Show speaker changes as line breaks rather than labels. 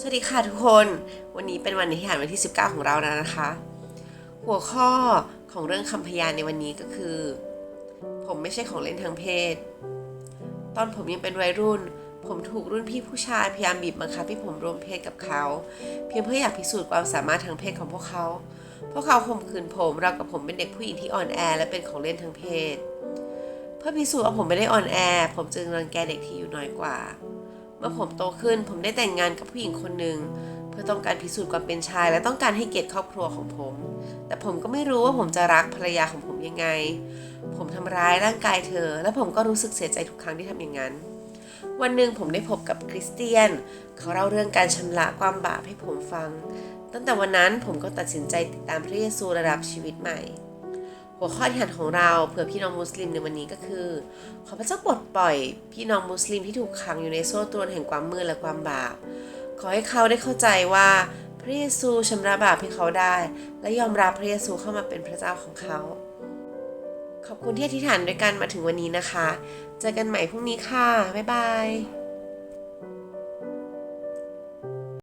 สวัสดีค่ะทุกคน วันนี้เป็นวันอธิษฐานวันที่ 19 ของเราแล้วนะคะ หัวข้อของเรื่องคำพยานในวันนี้ก็คือ ผมไม่ใช่ของเล่นทางเพศ ตอนผมยังเป็นวัยรุ่น ผมถูกรุ่นพี่ผู้ชายพยายามบีบบังคับให้ผมร่วมเพศกับเขา เพียงเพื่ออยากพิสูจน์ความสามารถทางเพศของพวกเขา พวกเขาข่มขืนผมเราวกับผมเป็นเด็กผู้หญิงที่อ่อนแอและเป็นของเล่นทางเพศ เพื่อพิสูจน์ว่าผมไม่ได้อ่อนแอ ผมจึงรังแกเด็กที่อยู่น้อยกว่า มื่อผมโตขึ้นผมได้แต่งงานกับผู้หญิงคนหนึ่งเพื่อต้องการพิสูจน์ความเป็นชาย และต้องการให้เกียรติครอบครัวของผม แต่ผมก็ไม่รู้ว่าผมจะรักภรรยาของผมยังไง ผมทำร้ายร่างกายเธอ และผมก็รู้สึกเสียใจทุกครั้งที่ทำอย่างนั้น วันหนึ่งผมได้พบกับคริสเตียน เขาเล่าเรื่องการชำระความบาปให้ผมฟัง ตั้งแต่วันนั้นผมก็ตัดสินใจติดตามพระเยซูระดับชีวิตใหม่ หัวข้อที่หันของเราเผื่อพี่น้องมุสลิมในวันนี้ก็คือ ขอพระเจ้าปลดปล่อยพี่น้องมุสลิมที่ถูกขังอยู่ในโซ่ตรวนแห่งความมืดและความบาป ขอให้เขาได้เข้าใจว่าพระเยซูชำระบาปให้เขาได้ และยอมรับพระเยซูเข้ามาเป็นพระเจ้าของเขา ขอบคุณที่อธิษฐานด้วยกันมาถึงวันนี้นะคะ เจอกันใหม่พรุ่งนี้ค่ะ บ๊ายบาย